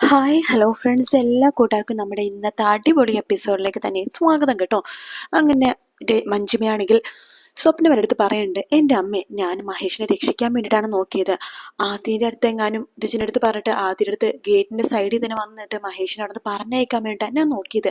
Hi hello friends എല്ലാ കൂട്ടുകാർക്കും നമ്മുടെ ഇന്നത്തെ അടിപൊളി എപ്പിസോഡിലേക്ക് തന്നെ സ്വാഗതം കേട്ടോ. അങ്ങനെ മഞ്ജുമയാണെങ്കിൽ സ്വപ്നം അടുത്ത് പറയുന്നുണ്ട് എന്റെ അമ്മ ഞാൻ മഹേഷിനെ രക്ഷിക്കാൻ വേണ്ടിയിട്ടാണ് നോക്കിയത്. ആദ്യന്റെ അടുത്ത് എങ്ങാനും രജിന്റെ അടുത്ത് പറഞ്ഞിട്ട് ആദ്യന്റെ അടുത്ത് ഗേറ്റിന്റെ സൈഡിൽ തന്നെ വന്നിട്ട് മഹേഷിനെ അവിടെ നിന്ന് പറഞ്ഞയക്കാൻ വേണ്ടിയിട്ടാണ് ഞാൻ നോക്കിയത്.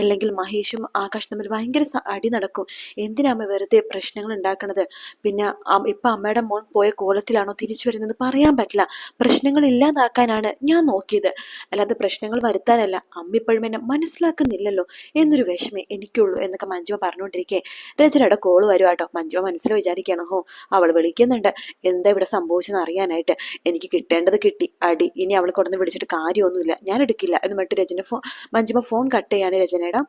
അല്ലെങ്കിൽ മഹേഷും ആകാശ് തമ്മിൽ ഭയങ്കര അടി നടക്കും. എന്തിനാ അമ്മ വെറുതെ പ്രശ്നങ്ങൾ ഉണ്ടാക്കണത്? പിന്നെ ഇപ്പം അമ്മയുടെ മോൻ പോയ കോലത്തിലാണോ തിരിച്ചു വരുന്നത് പറയാൻ പറ്റില്ല. പ്രശ്നങ്ങൾ ഇല്ലാതാക്കാനാണ് ഞാൻ നോക്കിയത്. അല്ലാതെ പ്രശ്നങ്ങൾ വരുത്താനല്ല. അമ്മ ഇപ്പോഴും എന്നെ മനസ്സിലാക്കുന്നില്ലല്ലോ. എന്നൊരു വിഷമേ എനിക്കുള്ളൂ എന്നൊക്കെ മഞ്ജുമ പറഞ്ഞുകൊണ്ടിരിക്കെ. രജനയുടെ കോൾ വരുവാട്ടോ. മഞ്ജുമ മനസ്സിൽ വിചാരിക്കണം ഹോ അവൾ വിളിക്കുന്നുണ്ട്. എന്താ ഇവിടെ സംഭവിച്ചെന്ന് അറിയാനായിട്ട്. എനിക്ക് കിട്ടേണ്ടത് കിട്ടി. അടി ഇനി അവൾ കൊടുന്ന് വിളിച്ചിട്ട് കാര്യമൊന്നുമില്ല. ഞാൻ എടുക്കില്ല. എന്ന് പറഞ്ഞിട്ട് രജന ഫോ മഞ്ജുമ ഫോൺ കട്ട് ചെയ്യാണ് രചനയുടെ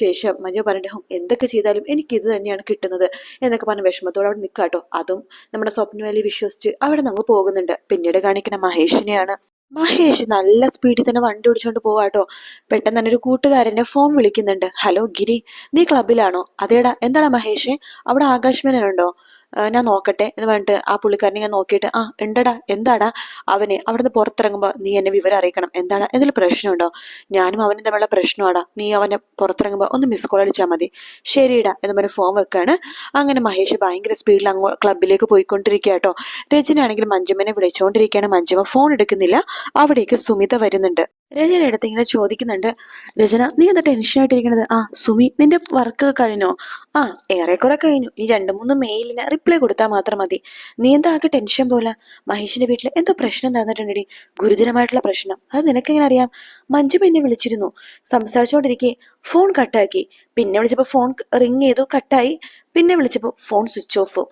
ശേഷം മഞ്ജു പറഞ്ഞിട്ട് ഹോ എന്തൊക്കെ ചെയ്താലും എനിക്ക് ഇത് തന്നെയാണ് കിട്ടുന്നത്. എന്നൊക്കെ പറഞ്ഞ് വിഷമത്തോടെ അവിടെ നിൽക്കാട്ടോ. അതും നമ്മുടെ സ്വപ്നവേലി വിശ്വസിച്ച് അവിടെ നമ്മൾ പോകുന്നുണ്ട്. പിന്നീട് കാണിക്കുന്ന മഹേഷിനെയാണ് മഹേഷ് നല്ല സ്പീഡിൽ തന്നെ വണ്ടി ഓടിച്ചുകൊണ്ട് പോവാട്ടോ പെട്ടെന്ന് തന്നെ ഒരു കൂട്ടുകാരന്റെ ഫോൺ വിളിക്കുന്നുണ്ട്. ഹലോ ഗിരി നീ ക്ലബിലാണോ അതേടാ എന്താടാ മഹേഷ്? അവിടെ ആകാശ് മേനനുണ്ടോ ഞാൻ നോക്കട്ടെ എന്ന് പറഞ്ഞിട്ട് ആ പുള്ളിക്കാരനെ ഞാൻ നോക്കിയിട്ട് ആ ഉണ്ടടാ എന്താടാ? അവനെ അവിടുന്ന് പുറത്തിറങ്ങുമ്പോൾ നീ എന്നെ വിവരം അറിയിക്കണം. എന്താണ്? എന്തെങ്കിലും പ്രശ്നമുണ്ടോ? ഞാനും അവനും തമ്മിലുള്ള പ്രശ്നമാടാ. നീ അവനെ പുറത്തിറങ്ങുമ്പോൾ ഒന്ന് മിസ് കോൾ അടിച്ചാൽ മതി. ശരിയിടാ എന്ന് പറഞ്ഞ് ഫോം വെക്കാണ്. അങ്ങനെ മഹേഷ് ഭയങ്കര സ്പീഡിൽ അങ്ങോ ക്ലബിലേക്ക് പോയിക്കൊണ്ടിരിക്കുക കേട്ടോ രചനയാണെങ്കിൽ മഞ്ജുമനെ വിളിച്ചുകൊണ്ടിരിക്കുകയാണ് മഞ്ജുമ ഫോൺ എടുക്കുന്നില്ല. അവിടേക്ക് സുമിത വരുന്നുണ്ട്. രചന എടുത്ത് ഇങ്ങനെ ചോദിക്കുന്നുണ്ട് രചന നീ എന്താ ടെൻഷൻ ആയിട്ടിരിക്കണത് ആ സുമി നിന്റെ വർക്ക് കഴിഞ്ഞോ? ആ ഏറെക്കുറെ കഴിഞ്ഞു. ഈ രണ്ടു മൂന്ന് മെയിലിന് റിപ്ലൈ കൊടുത്താൽ മാത്രം മതി. നീ എന്താ ആകെ ടെൻഷൻ പോലെ? മഹേഷിന്റെ വീട്ടിൽ എന്തോ പ്രശ്നം തന്നിട്ടുണ്ടെടി. ഗുരുതരമായിട്ടുള്ള പ്രശ്നം. അത് നിനക്കെങ്ങനെ അറിയാം? മഞ്ജു എന്നെ വിളിച്ചിരുന്നു. സംസാരിച്ചുകൊണ്ടിരിക്കെ ഫോൺ കട്ടാക്കി പിന്നെ വിളിച്ചപ്പോൾ ഫോൺ റിങ് ചെയ്തു കട്ടായി പിന്നെ വിളിച്ചപ്പോൾ ഫോൺ സ്വിച്ച് ഓഫ്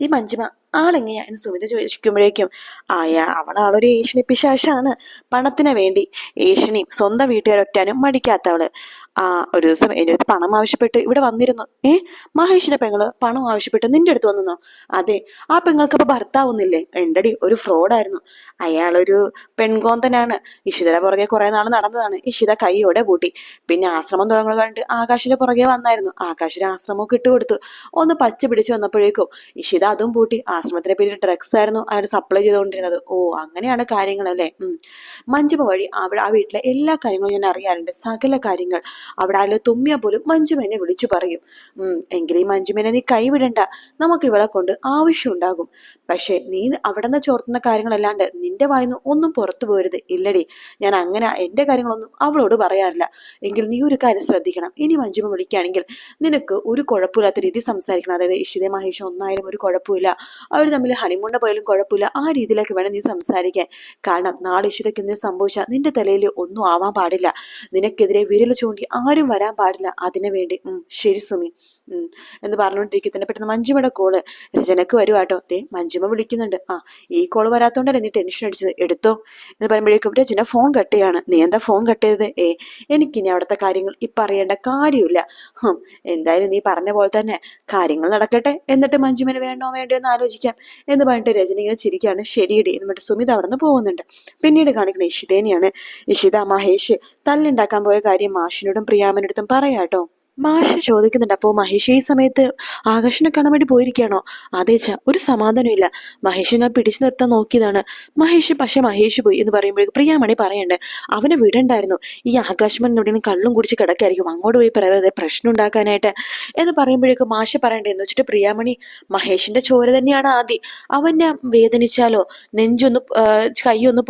ഈ മഞ്ജുമ ആളെങ്ങനെയാ എന്ന് സുമിത ചോദിക്കുമ്പോഴേക്കും ആയാ അവളാളൊരു ഏഷ്യണി പിശാശാണ്. പണത്തിന് വേണ്ടി ഏഷ്യണിയും സ്വന്തം വീട്ടുകാരൊറ്റാനും മടിക്കാത്തവൾ. ഒരു ദിവസം എന്റെ അടുത്ത് പണം ആവശ്യപ്പെട്ട് ഇവിടെ വന്നിരുന്നു. ഏ മഹേഷിന്റെ പെങ്ങൾ പണം ആവശ്യപ്പെട്ട് നിന്റെ അടുത്ത് വന്നോ അതെ ആ പെങ്ങൾക്ക് ഇപ്പൊ ഭർത്താവുന്നില്ലേ എന്റെടി ഒരു ഫ്രോഡായിരുന്നു. അയാളൊരു പെൺകോന്തനാണ്. ഇഷിതയുടെ പുറകെ കുറെ നാൾ നടന്നതാണ്. ഇഷിത കൈയോടെ പൂട്ടി. പിന്നെ ആശ്രമം തുടങ്ങുന്നത് കണ്ട് ആകാശിന്റെ പുറകെ വന്നായിരുന്നു. ആകാശിന് ആശ്രമമൊക്കെ ഇട്ടുകൊടുത്തു ഒന്ന് പച്ച പിടിച്ചു വന്നപ്പോഴേക്കും ഇഷിത അതും പൂട്ടി. ആശ്രമത്തിന്റെ പേരിൽ ഡ്രഗ്സ് ആയിരുന്നു അയാൾ സപ്ലൈ ചെയ്തുകൊണ്ടിരുന്നത്. ഓ അങ്ങനെയാണ് കാര്യങ്ങളല്ലേ? ഉം. മഞ്ജുമ വഴി അവിടെ ആ വീട്ടിലെ എല്ലാ കാര്യങ്ങളും ഞാൻ അറിയാറുണ്ട്. സകല കാര്യങ്ങൾ. അവിടെ ആരോ തുമ്മിയ പോലും മഞ്ജുമേനെ വിളിച്ചു പറയും. എങ്കിലും മഞ്ജുമേനെ നീ കൈവിടണ്ട. നമുക്ക് ഇവളെ കൊണ്ട് ആവശ്യം ഉണ്ടാകും. പക്ഷെ നീ അവിടെ നിന്ന് ചോർത്തുന്ന കാര്യങ്ങളല്ലാണ്ട് നിന്റെ വായിന്ന് ഒന്നും പുറത്തു പോരുത്. ഇല്ലടി ഞാൻ അങ്ങനെ എന്റെ കാര്യങ്ങളൊന്നും അവളോട് പറയാറില്ല. എങ്കിൽ നീ ഒരു കാര്യം ശ്രദ്ധിക്കണം. ഇനി മഞ്ജുമ വിളിക്കുകയാണെങ്കിൽ നിനക്ക് ഒരു കുഴപ്പമില്ലാത്ത രീതി സംസാരിക്കണം. അതായത് ഇഷിത മഹേഷ് ഒന്നായാലും ഒരു കുഴപ്പമില്ല. അവർ തമ്മിൽ ഹണിമൂണ്ട പോയാലും കുഴപ്പമില്ല. ആ രീതിയിലേക്ക് വേണം നീ സംസാരിക്കാൻ. കാരണം നാളെ ഇഷിതയ്ക്ക് എന്തെങ്കിലും സംഭവിച്ചാൽ നിന്റെ തലയിൽ ഒന്നും ആവാൻ പാടില്ല. നിനക്കെതിരെ വിരൽ ചൂണ്ടി ആരും വരാൻ പാടില്ല. അതിനു വേണ്ടി ശരി സുമി. എന്ന് പറഞ്ഞുകൊണ്ടിരിക്കുന്ന പെട്ടെന്ന് മഞ്ജുമയുടെ കോൾ രചനക്ക് വരുവാട്ടോ ദേ മഞ്ജുമ വിളിക്കുന്നുണ്ട്. ആ ഈ കോൾ വരാത്തോണ്ടല്ലേ നീ ടെൻഷൻ അടിച്ചത്? എടുത്തോ. എന്ന് പറയുമ്പോഴേക്കും രചന ഫോൺ കട്ട് ചെയ്യാണ്. നീ എന്താ ഫോൺ കട്ട് ചെയ്തത്? ഏ എനിക്കിനി അവിടുത്തെ കാര്യങ്ങൾ ഇപ്പൊ അറിയേണ്ട കാര്യമില്ല. ഹും എന്തായാലും നീ പറഞ്ഞ പോലെ തന്നെ കാര്യങ്ങൾ നടക്കട്ടെ. എന്നിട്ട് മഞ്ജുമന് വേണോ വേണ്ടോ എന്ന് ആലോചിക്കാം. എന്ന് പറഞ്ഞിട്ട് രജനി ഇങ്ങനെ ചിരിക്കാണ്. ശരിയടി എന്ന് പറഞ്ഞിട്ട് സുമിത അവിടെ നിന്ന് പോകുന്നുണ്ട്. പിന്നീട് കാണിക്കുന്ന ഇഷിതേനെയാണ്. ഇഷിത മഹേഷ് തല്ലുണ്ടാക്കാൻ പോയ കാര്യം മാഷിനോടും പ്രിയാമനടുത്തും പറയാട്ടോ. മാഷ് ചോദിക്കുന്നുണ്ട് അപ്പോൾ മഹേഷ് ഈ സമയത്ത് ആകാശിനെ കാണാൻ വേണ്ടി പോയിരിക്കുകയാണോ? അതേച്ച ഒരു സമാധാനമില്ല മഹേഷിനെ പിടിച്ചു നിർത്താൻ നോക്കിയതാണ്. മഹേഷ് പക്ഷെ മഹേഷ് പോയി എന്ന് പറയുമ്പോഴേക്കും പ്രിയാമണി പറയണ്ടേ അവനെ വിടണ്ടായിരുന്നു. ഈ ആകാശമൻ എവിടെയും കള്ളും കുടിച്ച് കിടക്കായിരിക്കും. അങ്ങോട്ട് പോയി പറയാതെ പ്രശ്നം ഉണ്ടാക്കാനായിട്ട്. എന്ന് പറയുമ്പോഴേക്കും മാഷ് പറയണ്ടേ എന്ന് വെച്ചിട്ട് പ്രിയാമണി മഹേഷിന്റെ ചോര തന്നെയാണ് ആദ്യം അവനെ വേദനിച്ചാലോ? നെഞ്ചൊന്ന് കൈയൊന്ന്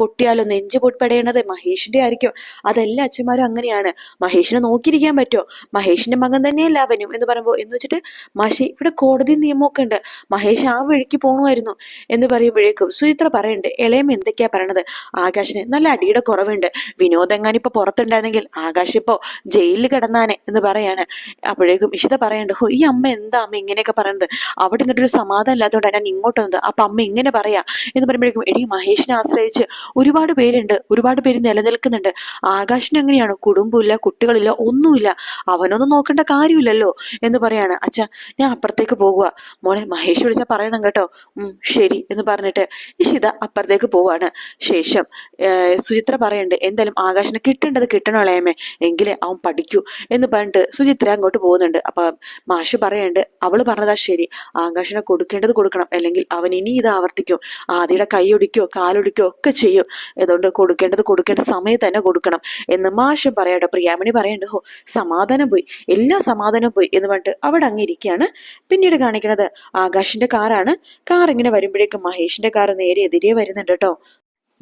പൊട്ടിയാലോ? നെഞ്ച് പൊട്ടിപ്പെടേണ്ടത് മഹേഷിന്റെ ആയിരിക്കും. അതെല്ലാം അച്ഛന്മാരും അങ്ങനെയാണ്. മഹേഷിനെ നോക്കിയിരിക്കാൻ പറ്റുമോ? മഹേഷിന്റെ മകൻ തന്നെയല്ല അവനും എന്ന് പറയുമ്പോൾ എന്ന് വെച്ചിട്ട് മാഷി ഇവിടെ കോടതി നിയമമൊക്കെ ഉണ്ട്. മഹേഷ് ആ വഴിക്ക് പോണമായിരുന്നു എന്ന് പറയുമ്പോഴേക്കും സുചിത്ര പറയുന്നുണ്ട് ഇളയം എന്തൊക്കെയാ പറയണത്? ആകാശിന് നല്ല അടിയുടെ കുറവുണ്ട്. വിനോദ് എങ്ങാനും ഇപ്പൊ പുറത്തുണ്ടായിരുന്നെങ്കിൽ ആകാശ് ഇപ്പോ ജയിലിൽ കിടന്നാനെ എന്ന് പറയാണ്. അപ്പോഴേക്കും ഇഷിത പറയണ്ട് ഹോ ഈ അമ്മ എന്താ അമ്മ ഇങ്ങനെയൊക്കെ പറയണത്? അവിടെ നിന്നിട്ടൊരു സമാധാനം ഇല്ലാത്തതുകൊണ്ടാണ് ഞാൻ ഇങ്ങോട്ട് വന്നത്. അപ്പൊ അമ്മ ഇങ്ങനെ പറയാ. എന്ന് പറയുമ്പോഴേക്കും എടി മഹേഷിനെ ആശ്രയിച്ച് ഒരുപാട് പേരുണ്ട്. ഒരുപാട് പേര് നിലനിൽക്കുന്നുണ്ട്. ആകാശിന് എങ്ങനെയാണ്? കുടുംബമില്ല കുട്ടികളില്ല ഒന്നുമില്ല. അവനൊന്നും നോക്കേണ്ട കാര്യമില്ലല്ലോ എന്ന് പറയാണ്. അച്ഛ ഞാൻ അപ്പുറത്തേക്ക് പോകുക മോളെ മഹേഷ് വിളിച്ചാൽ പറയണം കേട്ടോ. ഉം ശരി എന്ന് പറഞ്ഞിട്ട് ഇഷിത അപ്പുറത്തേക്ക് പോവാണ്. ശേഷം സുചിത്ര പറയണ്ട് എന്തായാലും ആകാശിനെ കിട്ടേണ്ടത് കിട്ടണോളയമേ എങ്കിലേ അവൻ പഠിക്കൂ. എന്ന് പറഞ്ഞിട്ട് സുചിത്ര അങ്ങോട്ട് പോകുന്നുണ്ട്. അപ്പൊ മാഷു പറയണ്ട് അവൾ പറഞ്ഞതാ ശരി. ആകാശനെ കൊടുക്കേണ്ടത് കൊടുക്കണം. അല്ലെങ്കിൽ അവൻ ഇനി ഇത് ആവർത്തിക്കും. ആദ്യയുടെ കൈയൊടിക്കോ കാലൊടിക്കോ ഒക്കെ ചെയ്യും. അതുകൊണ്ട് കൊടുക്കേണ്ടത് കൊടുക്കേണ്ട സമയത്ത് തന്നെ കൊടുക്കണം. എന്ന് മാഷ് പറയട്ടെ പ്രിയാമണി പറയണ്ട് ഹോ സമാധാനം പോയി. എല്ലാ സമാധാനം പോയി എന്ന് പറഞ്ഞിട്ട് അവിടെ അങ്ങ് ഇരിക്കുകയാണ്. പിന്നീട് കാണിക്കുന്നത് ആകാശിന്റെ കാറാണ്. കാർ ഇങ്ങനെ വരുമ്പോഴേക്കും മഹേഷിന്റെ കാർ നേരെ എതിരെ വരുന്നുണ്ട് കേട്ടോ.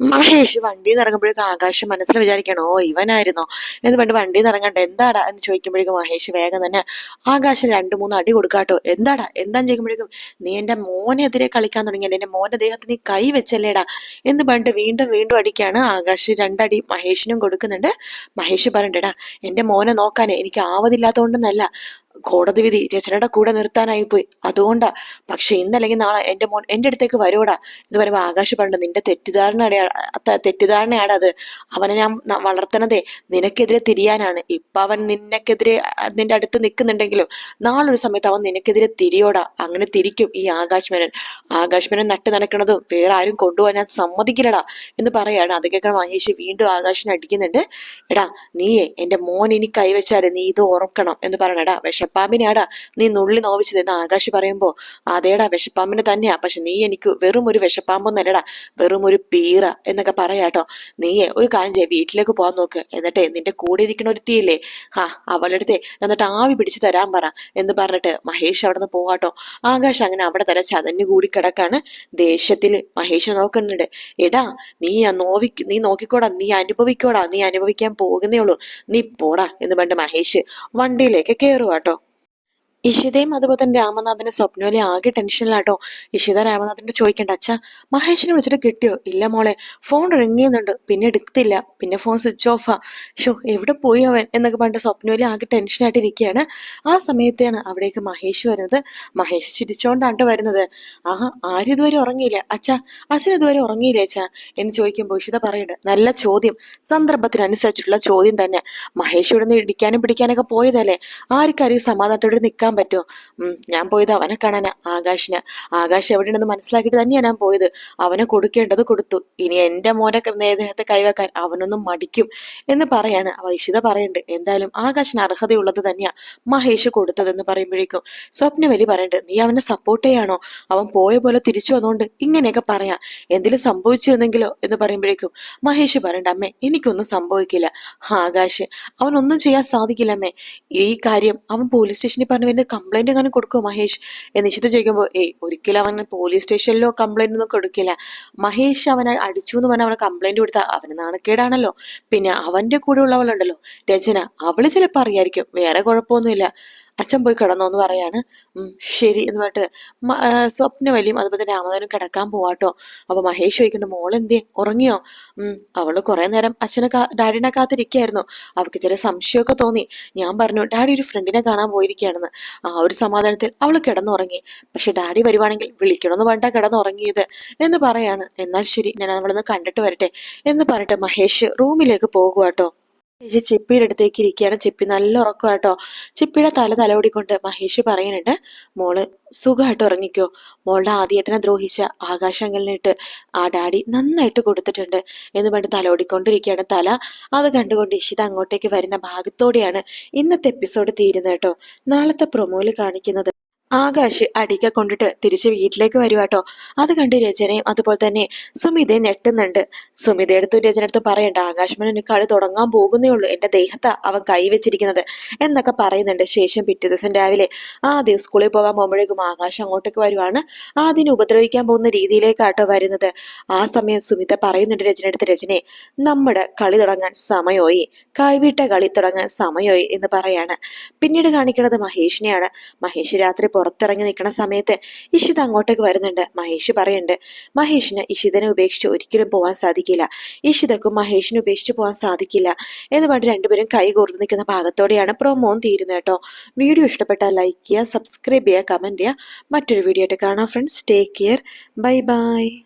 മഹേഷ് വണ്ടിയിൽ നിന്ന് ഇറങ്ങുമ്പോഴേക്കും ആകാശം മനസ്സിൽ വിചാരിക്കണം ഓ ഇവനായിരുന്നോ? എന്ന് പണ്ട് വണ്ടിയിൽ നിന്ന് ഇറങ്ങണ്ട എന്താടാ? എന്ന് ചോദിക്കുമ്പോഴേക്കും മഹേഷ് വേഗം തന്നെ ആകാശം രണ്ടു മൂന്ന് അടി കൊടുക്കാട്ടോ എന്താടാ? എന്താന്ന് ചോദിക്കുമ്പോഴേക്കും നീ എന്റെ മോനെതിരെ കളിക്കാൻ തുടങ്ങിയല്ലേ എന്റെ മോന്റെ ദേഹത്ത് നീ കൈ വെച്ചല്ലേടാ? എന്ന് പറഞ്ഞിട്ട് വീണ്ടും വീണ്ടും അടിക്കാണ് ആകാശ് രണ്ടടി മഹേഷിനും കൊടുക്കുന്നുണ്ട്. മഹേഷ് പറഞ്ഞിട്ടടാ എന്റെ മോനെ നോക്കാനേ എനിക്ക് ആവതില്ലാത്തതുകൊണ്ടെന്നല്ല. കോടതി വിധി രചനയുടെ കൂടെ നിർത്താനായി പോയി. അതുകൊണ്ടാ പക്ഷെ ഇന്നല്ലെങ്കിൽ നാളെ എന്റെ മോൻ എന്റെ അടുത്തേക്ക് വരൂടാ എന്ന് പറയുമ്പോൾ ആകാശ് പറഞ്ഞു നിന്റെ തെറ്റിദ്ധാരണ തെറ്റിദ്ധാരണയാണ് അത്. അവനെ ഞാൻ വളർത്തണതേ നിനക്കെതിരെ തിരിയാനാണ്. ഇപ്പൊ അവൻ നിനക്കെതിരെ നിന്റെ അടുത്ത് നിൽക്കുന്നുണ്ടെങ്കിലും നാളൊരു സമയത്ത് അവൻ നിനക്കെതിരെ തിരിയോടാ. അങ്ങനെ തിരിക്കും ഈ ആകാശ് മേനൻ. ആകാശ് മേനൻ നട്ട് നടക്കണതും വേറെ ആരും കൊണ്ടുപോകാൻ ഞാൻ സമ്മതിക്കില്ലടാ എന്ന് പറയാണ്. അത് കേൾക്കാൻ മഹേഷ് വീണ്ടും ആകാശിനെ അടിക്കുന്നുണ്ട്. എടാ നീയേ എന്റെ മോൻ ഇനി കൈവച്ചാൽ നീ ഇത് ഓർക്കണം എന്ന് പറയണടാ. വിഷപ്പാമ്പിനെയാടാ നീ നുള്ളി നോവിച്ചത് എന്ന് ആകാശ് പറയുമ്പോ അതേടാ വിഷപ്പാമ്പിനെ തന്നെയാ. പക്ഷെ നീ എനിക്ക് വെറും ഒരു വിഷപ്പാമ്പൊന്നല്ലടാ വെറും ഒരു പീറ എന്നൊക്കെ പറയാട്ടോ നീയെ ഒരു കാര്യം ചെയ്യ. വീട്ടിലേക്ക് പോകാൻ നോക്ക്. എന്നിട്ടേ നിന്റെ കൂടെ ഇരിക്കണ ഒരുത്തിയില്ലേ? ആ അവളുടെ എന്നിട്ട് ആവി പിടിച്ചു തരാൻ പറ എന്ന് പറഞ്ഞിട്ട് മഹേഷ് അവിടെ നിന്ന് പോവാട്ടോ ആകാശ് അങ്ങനെ അവിടെ തന്നെ ചതഞ്ഞു കൂടി കിടക്കാണ്. ദേഷ്യത്തിൽ മഹേഷ് നോക്കുന്നുണ്ട്. എടാ നീ നോവി നീ നോക്കിക്കോടാ. നീ അനുഭവിക്കോടാ. നീ അനുഭവിക്കാൻ പോകുന്നേ ഉള്ളൂ. നീ പോടാ എന്ന് പറഞ്ഞിട്ട് മഹേഷ് വണ്ടിയിലേക്ക് കേറുവാട്ടോ ഇഷിതയും അതുപോലെ തന്നെ രാമനാഥന്റെ സ്വപ്നവലി ആകെ ടെൻഷനിലാട്ടോ ഇഷിത രാമനാഥന്റെ ചോദിക്കണ്ട. അച്ഛ മഹേഷിനെ വിളിച്ചിട്ട് കിട്ടിയോ? ഇല്ല മോളെ. ഫോൺ റിങ് ചെയ്യുന്നുണ്ട് പിന്നെ എടുത്തില്ല. പിന്നെ ഫോൺ സ്വിച്ച് ഓഫാ ഷോ എവിടെ പോയി അവൻ? എന്നൊക്കെ പറഞ്ഞിട്ട് സ്വപ്നവലി ആകെ ടെൻഷനായിട്ട് ഇരിക്കുകയാണ് ആ സമയത്താണ് അവിടേക്ക് മഹേഷ് വരുന്നത്. മഹേഷ് ചിരിച്ചോണ്ടാണ് വരുന്നത്. ആഹാ ആരും ഇതുവരെ ഉറങ്ങിയില്ല. അച്ഛാ അച്ഛൻ ഇതുവരെ ഉറങ്ങിയില്ലേ അച്ഛാ. എന്ന് ചോദിക്കുമ്പോൾ ഇഷിത പറയുന്നുണ്ട് നല്ല ചോദ്യം. സന്ദർഭത്തിനനുസരിച്ചിട്ടുള്ള ചോദ്യം തന്നെ. മഹേഷ് ഇവിടെ നിന്ന് ഇടിക്കാനും പിടിക്കാനൊക്കെ പോയതല്ലേ? ആർക്കാരും സമാധാനത്തോടെ നിൽക്കാൻ കാണാൻ പറ്റുമോ? ഞാൻ പോയത് അവനെ കാണാനാ ആകാശിന്. ആകാശ് എവിടെയുണ്ടെന്ന് മനസ്സിലാക്കിയിട്ട് തന്നെയാണ് ഞാൻ പോയത്. അവനെ കൊടുക്കേണ്ടത് കൊടുത്തു. ഇനി എന്റെ മോനെ നേദ്ദേഹത്തെ കൈവെക്കാൻ അവനൊന്നും മടിക്കും എന്ന് പറയാണ്. അവ ഇഷിത പറയണ്ട് എന്തായാലും ആകാശിന് അർഹതയുള്ളത് തന്നെയാ മഹേഷ് കൊടുത്തതെന്ന് പറയുമ്പോഴേക്കും സ്വപ്നവലി പറയുന്നുണ്ട് നീ അവനെ സപ്പോർട്ട് ചെയ്യാണോ? അവൻ പോയ പോലെ തിരിച്ചു വന്നുകൊണ്ട് ഇങ്ങനെയൊക്കെ പറയാം. എന്തെങ്കിലും സംഭവിച്ചു എന്നെങ്കിലോ? എന്ന് പറയുമ്പോഴേക്കും മഹേഷ് പറയണ്ട അമ്മേ എനിക്കൊന്നും സംഭവിക്കില്ല. ആകാശ് അവനൊന്നും ചെയ്യാൻ സാധിക്കില്ല അമ്മേ. ഈ കാര്യം അവൻ പോലീസ് സ്റ്റേഷനിൽ പറഞ്ഞു എന്ത് കംപ്ലൈന്റ് അങ്ങനെ കൊടുക്കുമോ മഹേഷ്? നിശ്ചിത ചോദിക്കുമ്പോൾ ഏയ് ഒരിക്കലും അവൻ പോലീസ് സ്റ്റേഷനിലോ കംപ്ലൈന്റ് ഒന്നും കൊടുക്കില്ല. മഹേഷ് അവനെ അടിച്ചു എന്ന് പറഞ്ഞാൽ അവനെ കംപ്ലൈന്റ് കൊടുത്താൽ അവന് നാണക്കേടാണല്ലോ. പിന്നെ അവന്റെ കൂടെ ഉള്ളവളുണ്ടല്ലോ. രചന അവൾ ചിലപ്പോൾ അറിയായിരിക്കും. വേറെ കുഴപ്പമൊന്നുമില്ല. അച്ഛൻ പോയി കിടന്നോ എന്ന് പറയാണ്. ശരി എന്ന് പറഞ്ഞിട്ട് സ്വപ്നവലിയും അതുപോലെ തന്നെ രാമദാനും കിടക്കാൻ പോവാട്ടോ. അപ്പൊ മഹേഷ് ചോദിക്കുന്നുണ്ട് മോൾ എന്തേ ഉറങ്ങിയോ? അവൾ കുറെ നേരം അച്ഛനെ ഡാഡിനെ കാത്തിരിക്കായിരുന്നു. അവൾക്ക് ചില സംശയമൊക്കെ തോന്നി. ഞാൻ പറഞ്ഞു ഡാഡി ഒരു ഫ്രണ്ടിനെ കാണാൻ പോയിരിക്കുകയാണെന്ന്. ആ ഒരു സമാധാനത്തിൽ അവൾ കിടന്നുറങ്ങി. പക്ഷെ ഡാഡി വരുവാണെങ്കിൽ വിളിക്കണമെന്ന് പറഞ്ഞാ കിടന്നുറങ്ങിയത് എന്ന് പറയാണ്. എന്നാൽ ശരി ഞാൻ അവളൊന്ന് കണ്ടിട്ട് വരട്ടെ എന്ന് പറഞ്ഞിട്ട് മഹേഷ് റൂമിലേക്ക് പോകുവാട്ടോ. ചേച്ചി ചിപ്പിയുടെ അടുത്തേക്ക് ഇരിക്കുകയാണ്. ചിപ്പി നല്ല ഉറക്കം കേട്ടോ ചിപ്പിയുടെ തല തലോടിക്കൊണ്ട് മഹേഷ് പറയുന്നുണ്ട് മോൾ സുഖമായിട്ട് ഉറങ്ങിക്കോ. മോളുടെ ആദ്യേട്ടനെ ദ്രോഹിച്ച ആകാശങ്ങളിലിട്ട് ആ ഡാഡി നന്നായിട്ട് കൊടുത്തിട്ടുണ്ട് എന്ന് പറഞ്ഞ് തലോടിക്കൊണ്ടിരിക്കുകയാണ് തല. അത് കണ്ടുകൊണ്ട് ഇഷിത അങ്ങോട്ടേക്ക് വരുന്ന ഭാഗത്തോടെയാണ് ഇന്നത്തെ എപ്പിസോഡ് തീരുന്നത് കേട്ടോ. നാളത്തെ പ്രൊമോയിൽ കാണിക്കുന്നത് ആകാശ് അടിക്ക കൊണ്ടിട്ട് തിരിച്ച് വീട്ടിലേക്ക് വരുവാട്ടോ. അത് കണ്ട് രചനയും അതുപോലെ തന്നെ സുമിതയെ ഞെട്ടുന്നുണ്ട്. സുമിതയെടുത്ത് രചനടുത്ത് പറയണ്ട. ആകാശ് മനു കളി തുടങ്ങാൻ പോകുന്നേ ഉള്ളൂ. എന്റെ ദേഹത്താ അവൻ കൈവച്ചിരിക്കുന്നത് എന്നൊക്കെ പറയുന്നുണ്ട് ശേഷം പിറ്റേ ദിവസം രാവിലെ. ആദ്യം സ്കൂളിൽ പോകാൻ പോകുമ്പോഴേക്കും ആകാശ് അങ്ങോട്ടേക്ക് വരുവാണ്. ആദ്യം ഉപദ്രവിക്കാൻ പോകുന്ന രീതിയിലേക്കാട്ടോ വരുന്നത്. ആ സമയം സുമിത പറയുന്നുണ്ട് രചന അടുത്ത് രചനയെ നമ്മുടെ കളി തുടങ്ങാൻ സമയമായി കൈവിട്ട കളി തുടങ്ങാൻ സമയമായി എന്ന് പറയാണ്. പിന്നീട് കാണിക്കുന്നത് മഹേഷിനെയാണ്. മഹേഷ് രാത്രി പുറത്തിറങ്ങി നിൽക്കുന്ന സമയത്ത് ഇഷിത അങ്ങോട്ടേക്ക് വരുന്നുണ്ട്. മഹേഷ് പറയുന്നുണ്ട് മഹേഷിന് ഇഷിതനെ ഉപേക്ഷിച്ച് ഒരിക്കലും പോകാൻ സാധിക്കില്ല. ഇഷിതക്കും മഹേഷിനെ ഉപേക്ഷിച്ച് പോകാൻ സാധിക്കില്ല. എന്ന് പറഞ്ഞ് രണ്ടുപേരും കൈ കോർത്ത് നിൽക്കുന്ന ഭാഗത്തോടെയാണ് പ്രൊമോൻ തീരുന്നത് കേട്ടോ. വീഡിയോ ഇഷ്ടപ്പെട്ടാൽ ലൈക്ക് ചെയ്യുക സബ്സ്ക്രൈബ് ചെയ്യുക കമന്റ് ചെയ്യുക. മറ്റൊരു വീഡിയോ ആയിട്ട് കാണാം friends. Take care. Bye bye.